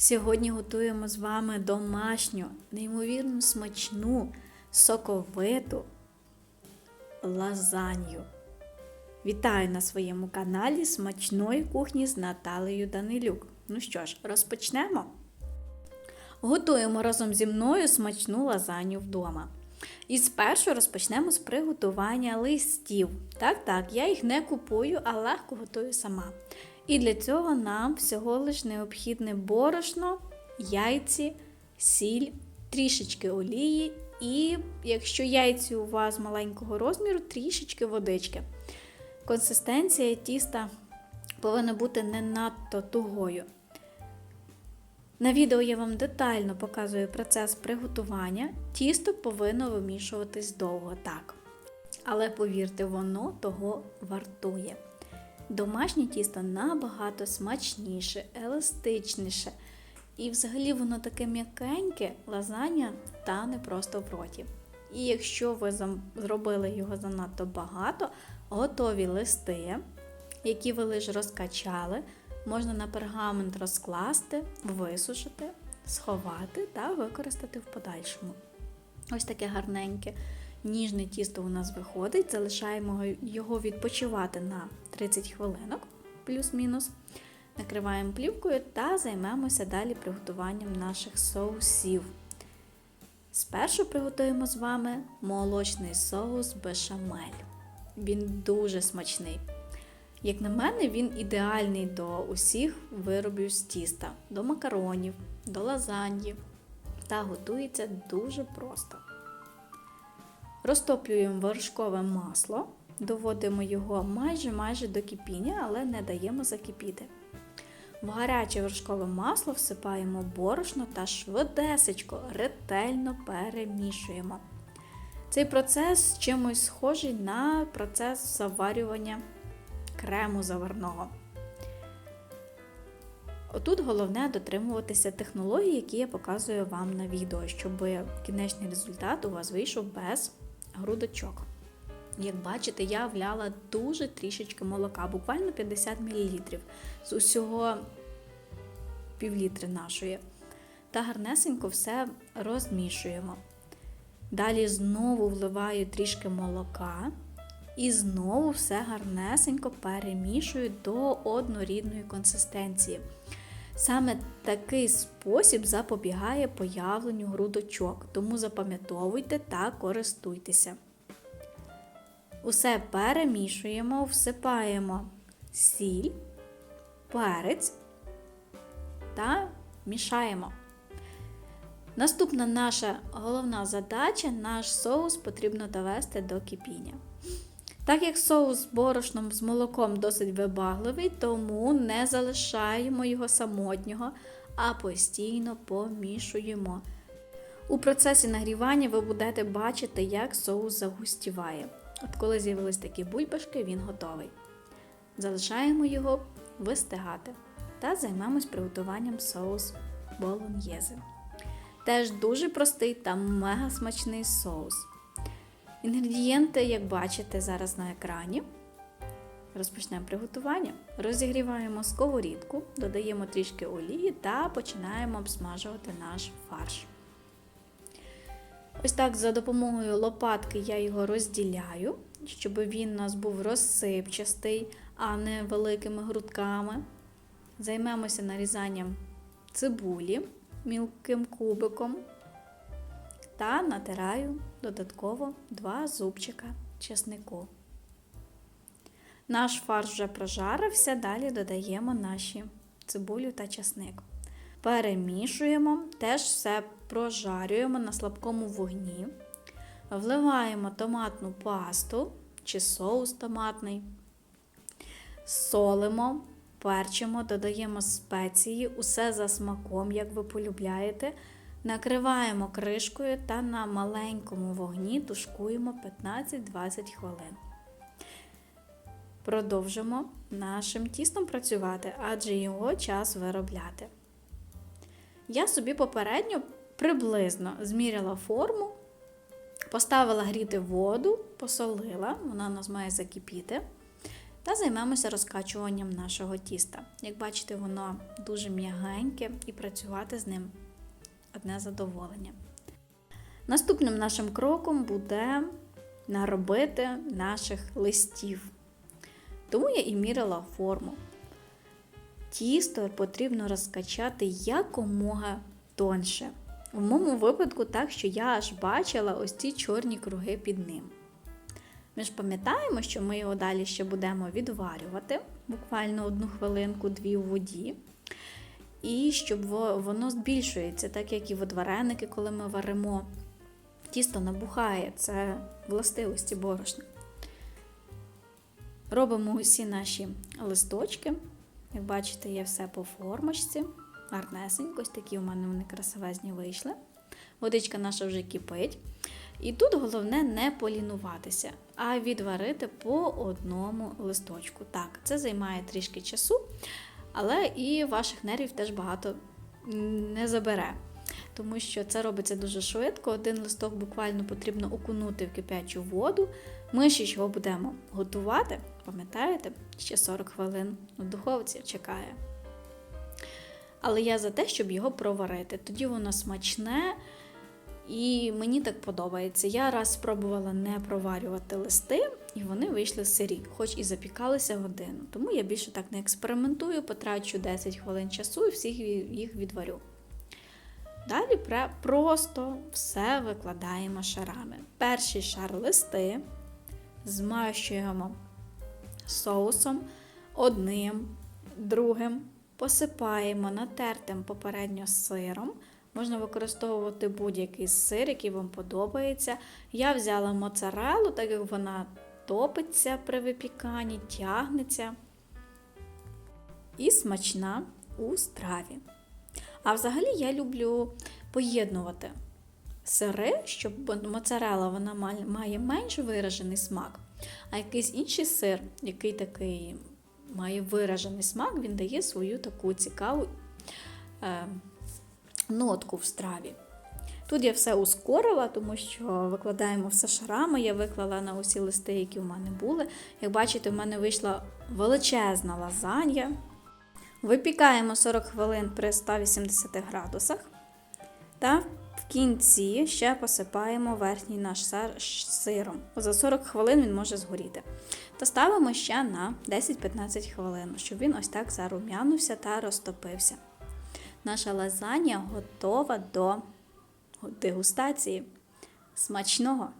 Сьогодні готуємо з вами домашню, неймовірно смачну, соковиту лазанью. Вітаю на своєму каналі Смачної кухні з Наталею Данилюк. Ну що ж, розпочнемо. Готуємо разом зі мною смачну лазанью вдома. І спершу розпочнемо з приготування листів. Так, так, я їх не купую, а легко готую сама. І для цього нам всього лиш необхідне борошно, яйці, сіль, трішечки олії і, якщо яйці у вас маленького розміру, трішечки водички. Консистенція тіста повинна бути не надто тугою. На відео я вам детально показую процес приготування. Тісто повинно вимішуватись довго так. Але повірте, воно того вартує. Домашнє тісто набагато смачніше, еластичніше. І взагалі воно таке м'якеньке, лазанья тане просто в роті. І якщо ви зробили його занадто багато, готові листи, які ви лише розкачали, можна на пергамент розкласти, висушити, сховати та використати в подальшому. Ось таке гарненьке, ніжне тісто у нас виходить, залишаємо його відпочивати на 30 хвилинок, плюс-мінус. Накриваємо плівкою та займемося далі приготуванням наших соусів. Спершу приготуємо з вами молочний соус бешамель. Він дуже смачний. Як на мене, він ідеальний до усіх виробів з тіста, до макаронів, до лазаньї та готується дуже просто. Розтоплюємо вершкове масло, доводимо його майже-майже до кипіння, але не даємо закипіти. В гаряче вершкове масло всипаємо борошно та швидесечко, ретельно перемішуємо. Цей процес чимось схожий на процес заварювання крему заварного. Отут головне дотримуватися технологій, які я показую вам на відео, щоб кінечний результат у вас вийшов без грудочок. Як бачите, я вляла дуже трішечки молока, буквально 50 мл з усього півлітри нашої. Та гарнесенько все розмішуємо. Далі знову вливаю трішки молока і знову все гарнесенько перемішую до однорідної консистенції. Саме такий спосіб запобігає появленню грудочок, тому запам'ятовуйте та користуйтеся. Усе перемішуємо, всипаємо сіль, перець та мішаємо. Наступна наша головна задача наш соус потрібно довести до кипіння. Так як соус з борошном з молоком досить вибагливий, тому не залишаємо його самотнього, а постійно помішуємо. У процесі нагрівання ви будете бачити, як соус загустіває. От коли з'явились такі бульбашки, він готовий. Залишаємо його вистигати та займемось приготуванням соус болоньєзи. Теж дуже простий та мега смачний соус. Інгредієнти, як бачите, зараз на екрані. Розпочнемо приготування. Розігріваємо сковорідку, додаємо трішки олії та починаємо обсмажувати наш фарш. Ось так за допомогою лопатки я його розділяю, щоб він у нас був розсипчастий, а не великими грудками. Займемося нарізанням цибулі мілким кубиком та натираю додатково 2 зубчика чеснику. Наш фарш вже прожарився, далі додаємо наші цибулю та чесник. Перемішуємо, теж все прожарюємо на слабкому вогні. Вливаємо томатну пасту чи соус томатний, солимо, перчимо, додаємо спеції, усе за смаком, як ви полюбляєте. Накриваємо кришкою та на маленькому вогні тушкуємо 15-20 хвилин. Продовжимо нашим тістом працювати, адже його час виробляти. Я собі попередньо приблизно зміряла форму, поставила гріти воду, посолила, вона у нас має закипіти. та займемося розкачуванням нашого тіста. Як бачите, воно дуже м'ягеньке і працювати з ним одне задоволення. Наступним нашим кроком буде наробити наших листів. Тому я і мірила форму. Тісто потрібно розкачати якомога тонше. В моєму випадку так, що я аж бачила ось ці чорні круги під ним. Ми ж пам'ятаємо, що ми його далі ще будемо відварювати, буквально одну хвилинку-дві у воді. І щоб воно збільшується, так як і от вареники, коли ми варимо. Тісто набухає, це властивості борошна. Робимо усі наші листочки. Як бачите, є все по формочці. Гарнесенько, ось такі у мене вони красивезні вийшли. Водичка наша вже кипить. І тут головне не полінуватися, а відварити по одному листочку. Так, це займає трішки часу, але і ваших нервів теж багато не забере. Тому що це робиться дуже швидко. Один листок буквально потрібно окунути в кип'ячу воду. Ми ще його будемо готувати, пам'ятаєте, ще 40 хвилин у духовці чекає. Але я за те, щоб його проварити. Тоді воно смачне. І мені так подобається. Я раз спробувала не проварювати листи, і вони вийшли сирі, хоч і запікалися годину. Тому я більше так не експериментую, потрачу 10 хвилин часу і всіх їх відварю. Далі просто все викладаємо шарами. Перший шар листи змащуємо соусом одним, другим, посипаємо натертим попередньо сиром. Можна використовувати будь-який сир, який вам подобається. Я взяла моцарелу, так як вона топиться при випіканні, тягнеться і смачна у страві. А взагалі я люблю поєднувати сири, щоб моцарела вона має менш виражений смак, а якийсь інший сир, який такий має виражений смак, він дає свою таку цікаву. Е, нотку в страві. Тут я все ускорила, тому що викладаємо все шарами. Я виклала на усі листи, які в мене були. Як бачите, в мене вийшла величезна лазанья. Випікаємо 40 хвилин при 180 градусах. Та в кінці ще посипаємо верхній наш сиром. За 40 хвилин він може згоріти. Та ставимо ще на 10-15 хвилин, щоб він ось так зарум'янувся та розтопився. Наша лазанья готова до дегустації. Смачного!